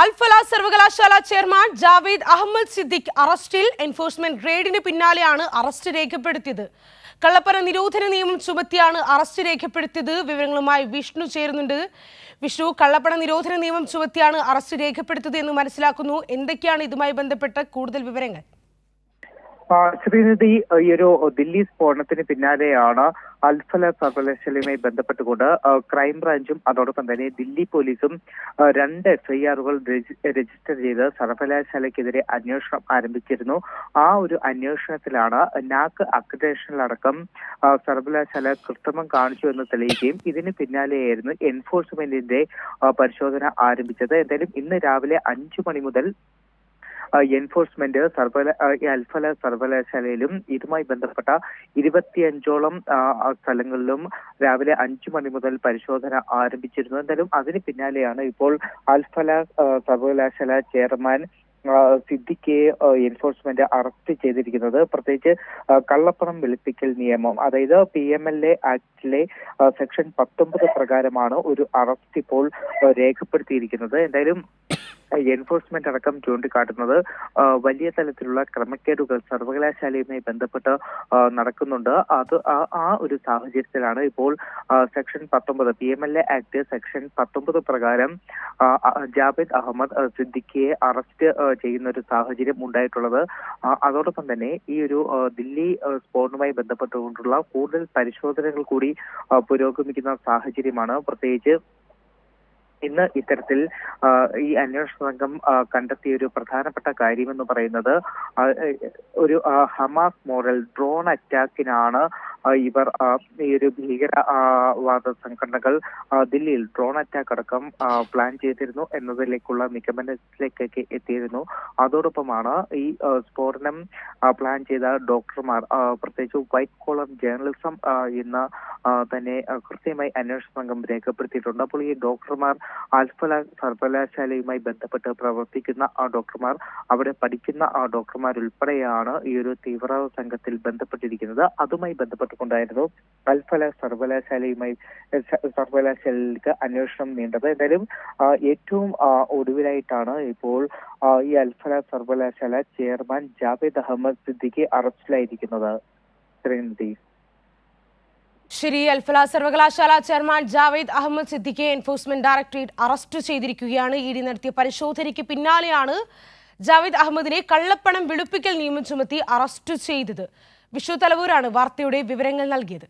അൽഫല സർവകലാശാല ചെയർമാൻ ജാവേദ് അഹമ്മദ് സിദ്ദിഖ് അറസ്റ്റിൽ എൻഫോഴ്സ്മെന്റ് റെയ്ഡിന് പിന്നാലെയാണ് അറസ്റ്റ് രേഖപ്പെടുത്തിയത്. കള്ളപ്പര നിരോധന നിയമം ചുമത്തിയാണ് അറസ്റ്റ് രേഖപ്പെടുത്തിയത്. വിവരങ്ങളുമായി വിഷ്ണു ചേരുന്നുണ്ട്. വിഷ്ണു കള്ളപ്പണ നിരോധന നിയമം ചുമത്തിയാണ് അറസ്റ്റ് രേഖപ്പെടുത്തിയത് എന്ന് മനസ്സിലാക്കുന്നു. എന്തൊക്കെയാണ് ഇതുമായി ബന്ധപ്പെട്ട കൂടുതൽ വിവരങ്ങൾ? ശ്രീനിധി ഈ ഒരു ദില്ലി സ്ഫോടനത്തിന് പിന്നാലെയാണ് അൽഫല സർവകലാശാലയുമായി ബന്ധപ്പെട്ടുകൊണ്ട് ക്രൈംബ്രാഞ്ചും അതോടൊപ്പം തന്നെ ദില്ലി പോലീസും രണ്ട് എഫ്ഐആറുകൾ രജിസ്റ്റർ ചെയ്ത് സർവകലാശാലയ്ക്കെതിരെ അന്വേഷണം ആരംഭിച്ചിരുന്നു. ആ ഒരു അന്വേഷണത്തിലാണ് നാക് അക്രഡേഷനിലടക്കം സർവകലാശാല കൃത്രിമം കാണിച്ചു എന്ന് തെളിയിക്കുകയും ഇതിന് പിന്നാലെയായിരുന്നു എൻഫോഴ്സ്മെന്റിന്റെ പരിശോധന ആരംഭിച്ചത്. എന്തായാലും ഇന്ന് രാവിലെ അഞ്ചു മണി മുതൽ എൻഫോഴ്സ്മെന്റ് സർവകല ആ, അൽഫല സർവകലാശാലയിലും ഇതുമായി ബന്ധപ്പെട്ട ഇരുപത്തിയഞ്ചോളം സ്ഥലങ്ങളിലും രാവിലെ അഞ്ചു മണി മുതൽ പരിശോധന ആരംഭിച്ചിരുന്നു. എന്തായാലും അതിന് പിന്നാലെയാണ് ഇപ്പോൾ അൽഫല സർവകലാശാല ചെയർമാൻ സിദ്ദിഖയെ എൻഫോഴ്സ്മെന്റ് അറസ്റ്റ് ചെയ്തിരിക്കുന്നത്. പ്രത്യേകിച്ച് കള്ളപ്പണം വെളുപ്പിക്കൽ നിയമം. അതായത് പി എം എൽ എ ആക്ടിലെ സെക്ഷൻ പത്തൊമ്പത് പ്രകാരമാണ് ഒരു അറസ്റ്റ് ഇപ്പോൾ രേഖപ്പെടുത്തിയിരിക്കുന്നത്. എന്തായാലും എൻഫോഴ്സ്മെന്റ് അടക്കം ചൂണ്ടിക്കാട്ടുന്നത് വലിയ തലത്തിലുള്ള ക്രമക്കേടുകൾ സർവകലാശാലയുമായി ബന്ധപ്പെട്ട് നടക്കുന്നുണ്ട്. അത് ആ- ഒരു സാഹചര്യത്തിലാണ് ഇപ്പോൾ സെക്ഷൻ പത്തൊമ്പത് P M L A act section പത്തൊമ്പത് പ്രകാരം ജാവേദ് അഹമ്മദ് സിദ്ദിഖിയെ അറസ്റ്റ് ചെയ്യുന്ന ഒരു സാഹചര്യം ഉണ്ടായിട്ടുള്ളത്. അതോടൊപ്പം തന്നെ ഈ ഒരു ദില്ലി സ്ഫോടനവുമായി ബന്ധപ്പെട്ടുകൊണ്ടുള്ള കൂടുതൽ പരിശോധനകൾ കൂടി പുരോഗമിക്കുന്ന സാഹചര്യമാണ്. പ്രത്യേകിച്ച് ഇന്ന് ഇത്തരത്തിൽ ഈ അന്വേഷണ സംഘം കണ്ടെത്തിയ ഒരു പ്രധാനപ്പെട്ട കാര്യമെന്ന് പറയുന്നത് ഒരു ഹമാസ് മോഡൽ ഡ്രോൺ അറ്റാക്കിനാണ് ഇവർ ഈ ഒരു ഭീകരവാദ സംഘടനകൾ ദില്ലിയിൽ ഡ്രോൺ അറ്റാക്ക് അടക്കം പ്ലാൻ ചെയ്തിരുന്നു എന്നതിലേക്കുള്ള നിഗമനത്തിലേക്കൊക്കെ എത്തിയിരുന്നു. അതോടൊപ്പമാണ് ഈ സ്ഫോടനം പ്ലാൻ ചെയ്ത ഡോക്ടർമാർ പ്രത്യേകിച്ച് വൈറ്റ് കോളർ ജേർണലിസം ഇന്ന് തന്നെ കൃത്യമായി അന്വേഷണ സംഘം രേഖപ്പെടുത്തിയിട്ടുണ്ട്. അപ്പോൾ ഈ ഡോക്ടർമാർ ആൽഫല സർവകലാശാലയുമായി ബന്ധപ്പെട്ട് പ്രവർത്തിക്കുന്ന ഡോക്ടർമാർ അവിടെ പഠിക്കുന്ന ഉൾപ്പെടെയാണ് ഈ ഒരു തീവ്രവാദ സംഘത്തിൽ ബന്ധപ്പെട്ടിരിക്കുന്നത്. അതുമായി ബന്ധപ്പെട്ടുകൊണ്ടായിരുന്നു അൽഫല സർവകലാശാലയുമായി സർവകലാശാലയിലേക്ക് അന്വേഷണം നീണ്ടത്. എന്തായാലും ഏറ്റവും ഒടുവിലായിട്ടാണ് ഇപ്പോൾ ഈ അൽഫല സർവകലാശാല ചെയർമാൻ ജാവേദ് അഹമ്മദ് സിദ്ദിഖി അറസ്റ്റിലായിരിക്കുന്നത്. ശ്രീനിധി. ശരി അൽഫല സർവകലാശാല ചെയർമാൻ ജാവേദ് അഹമ്മദ് സിദ്ദിഖെ എൻഫോഴ്സ്മെന്റ് ഡയറക്ടറേറ്റ് അറസ്റ്റ് ചെയ്തിരിക്കുകയാണ്. ഇ ഡി നടത്തിയ പരിശോധനയ്ക്ക് പിന്നാലെയാണ് ജാവേദ് അഹമ്മദിനെ കള്ളപ്പണം വെളുപ്പിക്കൽ നിയമം ചുമത്തി അറസ്റ്റ് ചെയ്തത്. വിഷു തലവൂരാണ് വാർത്തയുടെ വിവരങ്ങൾ നൽകിയത്.